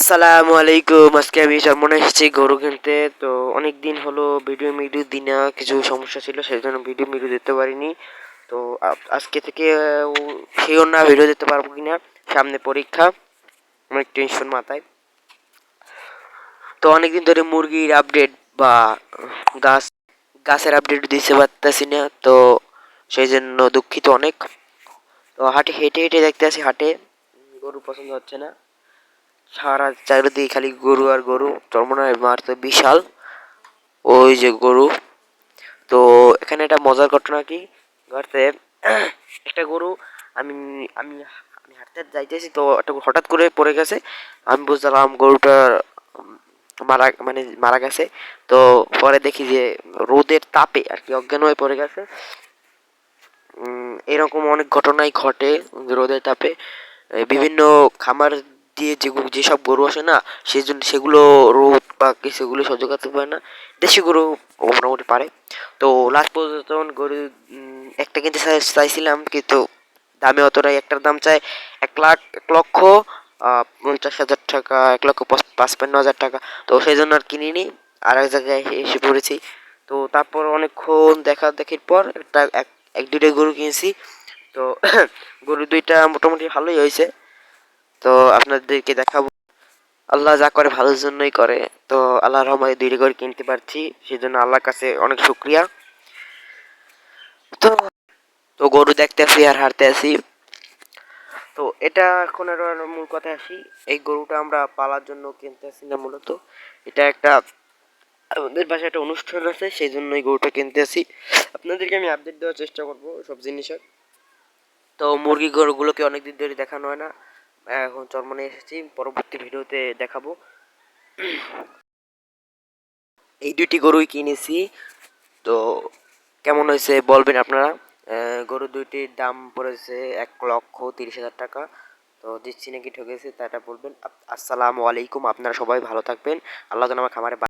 আসসালামু আলাইকুম। আজকে আমি মনে এসেছি গরু কিনতে। তো অনেক দিন হলো ভিডিও মিডিও দিই না, কিছু সমস্যা ছিল সেই জন্য ভিডিও মিডিও দিতে পারিনি। তো আজকে থেকে সেও না ভিডিও দিতে পারব কিনা, সামনে পরীক্ষা, অনেক টেনশন মাথায়। তো অনেকদিন ধরে মুরগির আপডেট বা গাছ, গাছের আপডেট দিতে পারতেছি না, তো সেই জন্য দুঃখিত অনেক। তো হাটে হেঁটে হেঁটে দেখতে আসি, হাটে গরু পছন্দ হচ্ছে না। সারা চারিদিকে খালি গরু আর গরু। তোর মনে হয় তো বিশাল। ওই যে গরু। তো এখানে একটা মজার ঘটনা কি? ঘটতে একটা গরু আমি আমি আমি হাঁটতে যাইতেছি তো একটা হঠাৎ করে পড়ে গেছে। আমি বুঝলাম গরুটা মারা মানে মারা গেছে। তো পরে দেখি যে রোদের তাপে আর কি অজ্ঞান হয়ে পড়ে গেছে। এরকম অনেক ঘটনাই ঘটে রোদের তাপে। বিভিন্ন খামার দিয়ে যেগুলো যেসব গরু আসে না, সেই জন্য সেগুলো রোদ বা সেগুলো সহ্য করতে পারে না। দেশি গরু মোটামুটি পারে। তো লাস্ট পর্যন্ত তখন গরু একটা কিনতে চাই- চাইছিলাম, কিন্তু দামে অতটাই একটার দাম চাই। এক লাখ, এক লক্ষ পঞ্চাশ হাজার টাকা, এক লক্ষ পাঁচ- পাঁচপান্ন হাজার টাকা। তো সেই জন্য আর কিনিনি আর এক জায়গায় এসে পড়েছি। তো তারপর অনেকক্ষণ দেখা দেখির পর একটা এক এক দুইটা গরু কিনেছি। তো গরু দুইটা মোটামুটি ভালোই হয়েছে। তো আপনাদেরকে দেখাবো। আল্লাহ যা করে ভালোর জন্যই করে। তো আল্লাহর রহমতে দুইটা করে কিনতে পারছি সেই জন্য আল্লাহর কাছে অনেক শুক্রিয়া। তো তো গরু দেখতে আসি আর হারতে আসি। তো এটা এখন মূল কথায় আসি। এই গরুটা আমরা পালার জন্য কিনতে আসি না মূলত। এটা একটা আমাদের পাশে একটা অনুষ্ঠান আছে সেই জন্য এই গরুটা কিনতে আসি। আপনাদেরকে আমি আপডেট দেওয়ার চেষ্টা করব সব জিনিসের। তো মুরগি গরুগুলোকে অনেকদিন ধরে দেখানো হয় না। এখন চরমনে এসেছি, পরবর্তী ভিডিওতে দেখাবো। এই দুইটি গরুই কিনেছি। তো কেমন হয়েছে বলবেন আপনারা? গরু দুইটির দাম পড়েছে এক লক্ষ তিরিশ হাজার টাকা। তো দিচ্ছি নাকি ঠকেছে তাটা বলবেন। আসসালামু আলাইকুম, আপনারা সবাই ভালো থাকবেন। আল্লাহ যেন আমার খামারে